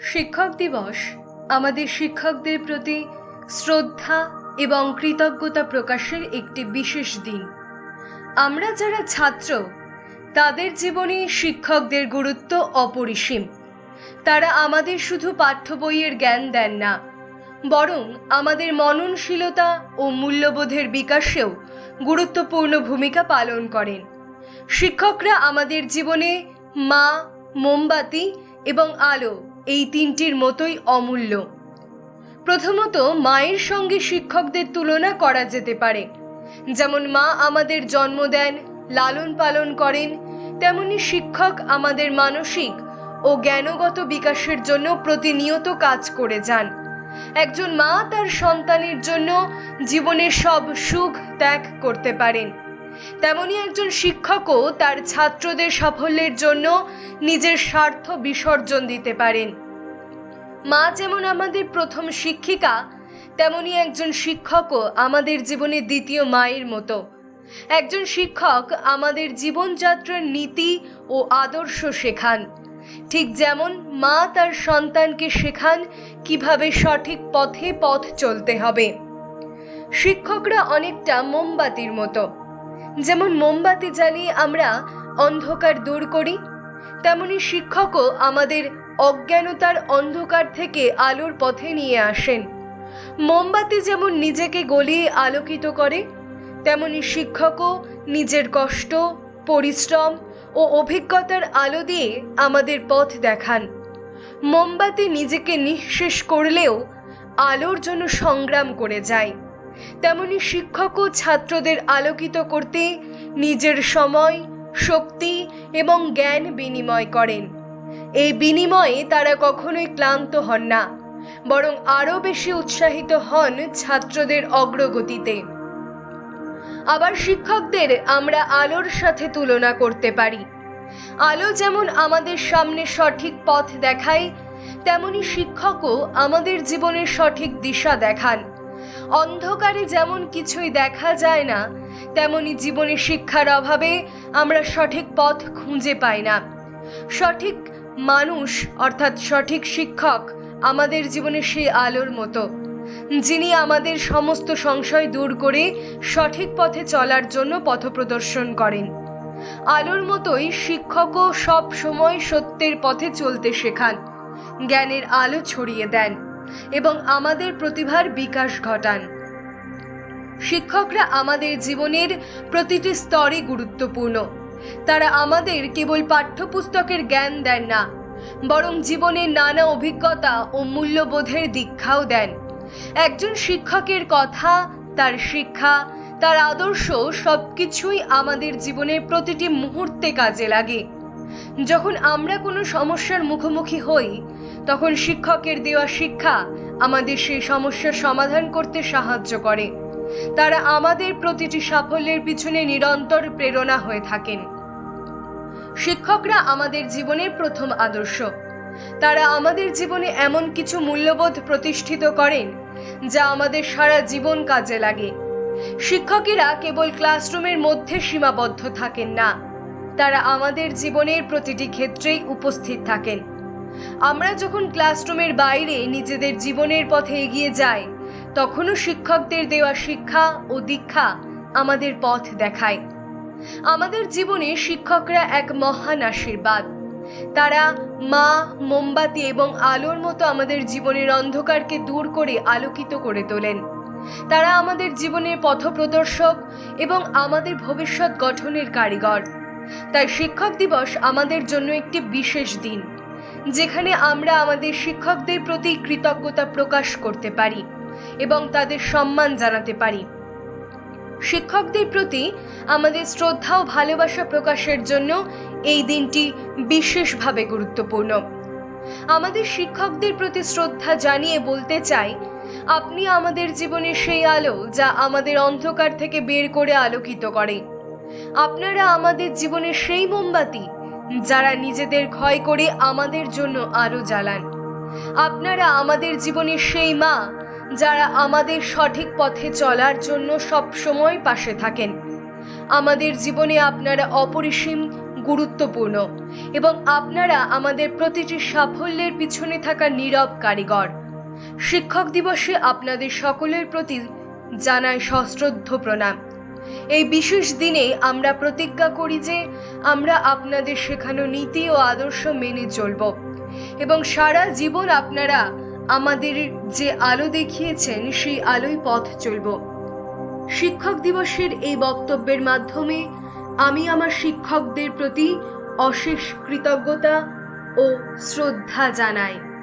শিক্ষক দিবস আমাদের শিক্ষকদের প্রতি শ্রদ্ধা এবং কৃতজ্ঞতা প্রকাশের একটি বিশেষ দিন। আমরা যারা ছাত্র, তাদের জীবনে শিক্ষকদের গুরুত্ব অপরিসীম। তারা আমাদের শুধু পাঠ্য বইয়ের জ্ঞান দেন না, বরং আমাদের মননশীলতা ও মূল্যবোধের বিকাশেও গুরুত্বপূর্ণ ভূমিকা পালন করেন। শিক্ষকরা আমাদের জীবনে মা, মোমবাতি এবং আলো এই তিনটির মতোই অমূল্য। প্রথমত, মায়ের সঙ্গে শিক্ষকদের তুলনা করা যেতে পারে। যেমন মা আমাদের জন্ম দেন, লালন পালন করেন, তেমনি শিক্ষক আমাদের মানসিক ও জ্ঞানগত বিকাশের জন্য প্রতিনিয়ত কাজ করে যান। একজন মা তার সন্তানের জন্য জীবনের সব সুখ ত্যাগ করতে পারেন। তেমনি একজন শিক্ষকও তার ছাত্রদের সাফল্যের জন্য নিজের স্বার্থ বিসর্জন দিতে পারেন। মা যেমন আমাদের প্রথম শিক্ষিকা তেমনি একজন শিক্ষকও আমাদের জীবনে দ্বিতীয় মায়ের মতো। একজন শিক্ষক আমাদের জীবনযাত্রার নীতি ও আদর্শ শেখান। ঠিক যেমন মা তার সন্তানকে শেখান কীভাবে সঠিক পথে পথ চলতে হবে। শিক্ষকরা অনেকটা মোমবাতির মতো। যেমন মোমবাতি জ্বালিয়ে আমরা অন্ধকার দূর করি, তেমনি শিক্ষকও আমাদের অজ্ঞানতার অন্ধকার থেকে আলোর পথে নিয়ে আসেন। মোমবাতি যেমন নিজেকে গলিয়ে আলোকিত করে, তেমনি শিক্ষকও নিজের কষ্ট, পরিশ্রম ও অভিজ্ঞতার আলো দিয়ে আমাদের পথ দেখান। মোমবাতি নিজেকে নিঃশেষ করলেও আলোর জন্য সংগ্রাম করে যায়। তেমনি শিক্ষকও ছাত্রদের আলোকিত করতে নিজের সময়, শক্তি এবং জ্ঞান বিনিময় করেন। এই বিনিময়ে তারা কখনোই ক্লান্ত হন না, বরং আরও বেশি উৎসাহিত হন ছাত্রদের অগ্রগতিতে। আবার শিক্ষকদের আমরা আলোর সাথে তুলনা করতে পারি। আলো যেমন আমাদের সামনে সঠিক পথ দেখায়, তেমনি শিক্ষকও আমাদের জীবনের সঠিক দিশা দেখান। অন্ধকারে যেমন কিছুই দেখা যায় না, তেমনি জীবনে শিক্ষার অভাবে আমরা সঠিক পথ খুঁজে পাই না। সঠিক মানুষ, অর্থাৎ সঠিক শিক্ষক আমাদের জীবনে সেই আলোর মতো, যিনি আমাদের সমস্ত সংশয় দূর করে সঠিক পথে চলার জন্য পথপ্রদর্শন করেন। আলোর মতোই শিক্ষকও সব সময় সত্যের পথে চলতে শেখান, জ্ঞানের আলো ছড়িয়ে দেন। এবং আমাদের প্রতিভার বিকাশ ঘটান। শিক্ষকরা আমাদের জীবনের প্রতিটি স্তরে গুরুত্বপূর্ণ। তারা আমাদের কেবল পাঠ্যপুস্তকের জ্ঞান দেন না, বরং জীবনের নানা অভিজ্ঞতা ও মূল্যবোধের দীক্ষাও দেন। একজন শিক্ষকের কথা, তার শিক্ষা, তার আদর্শ সব কিছুই আমাদের জীবনের প্রতিটি মুহূর্তে কাজে লাগে। যখন আমরা কোনো সমস্যার মুখোমুখি হই, তখন শিক্ষকের দেওয়া শিক্ষা আমাদের সেই সমস্যার সমাধান করতে সাহায্য করে। তারা আমাদের প্রতিটি সাফল্যের পিছনে নিরন্তর প্রেরণা হয়ে থাকেন। শিক্ষকরা আমাদের জীবনের প্রথম আদর্শ। তারা আমাদের জীবনে এমন কিছু মূল্যবোধ প্রতিষ্ঠিত করেন, যা আমাদের সারা জীবন কাজে লাগে। শিক্ষকেরা কেবল ক্লাসরুমের মধ্যে সীমাবদ্ধ থাকেন না। তারা আমাদের জীবনের প্রতিটি ক্ষেত্রেই উপস্থিত থাকেন। আমরা যখন ক্লাসরুমের বাইরে নিজেদের জীবনের পথে এগিয়ে যাই, তখনও শিক্ষকদের দেওয়া শিক্ষা ও দীক্ষা আমাদের পথ দেখায়। আমাদের জীবনে শিক্ষকরা এক মহান আশীর্বাদ। তারা মা, মোমবাতি এবং আলোর মতো আমাদের জীবনের অন্ধকারকে দূর করে আলোকিত করে তোলেন। তারা আমাদের জীবনের পথপ্রদর্শক এবং আমাদের ভবিষ্যৎ গঠনের কারিগর। তাই শিক্ষক দিবস আমাদের জন্য একটি বিশেষ দিন, যেখানে আমরা আমাদের শিক্ষকদের প্রতি কৃতজ্ঞতা প্রকাশ করতে পারি এবং তাদের সম্মান জানাতে পারি। শিক্ষকদের প্রতি আমাদের শ্রদ্ধা ও ভালোবাসা প্রকাশের জন্য এই দিনটি বিশেষভাবে গুরুত্বপূর্ণ। আমাদের শিক্ষকদের প্রতি শ্রদ্ধা জানিয়ে বলতে চাই, আপনি আমাদের জীবনের সেই আলো যা আমাদের অন্ধকার থেকে বের করে আলোকিত করে। আপনারা আমাদের জীবনের সেই মোমবাতি যারা নিজেদের ক্ষয় করে আমাদের জন্য আলো জ্বালান। আপনারা আমাদের জীবনের সেই মা যারা আমাদের সঠিক পথে চলার জন্য সব সময় পাশে থাকেন। আমাদের জীবনে আপনারা অপরিসীম, গুরুত্বপূর্ণ এবং আপনারা আমাদের প্রতিটি সাফল্যের পিছনে থাকা নীরব কারিগর। শিক্ষক দিবসে আপনাদের সকলের প্রতি জানায় সশ্রদ্ধ প্রণাম। এই বিশেষ দিনে আমরা প্রতিজ্ঞা করি যে আমরা আপনাদের শেখানো নীতি ও আদর্শ মেনে চলব এবং সারা জীবন আপনারা আমাদের যে আলো দেখিয়েছেন সেই আলোয় পথ চলব। শিক্ষক দিবসের এই বক্তব্যের মাধ্যমে আমি আমার শিক্ষকদের প্রতি অশেষ কৃতজ্ঞতা ও শ্রদ্ধা জানাই।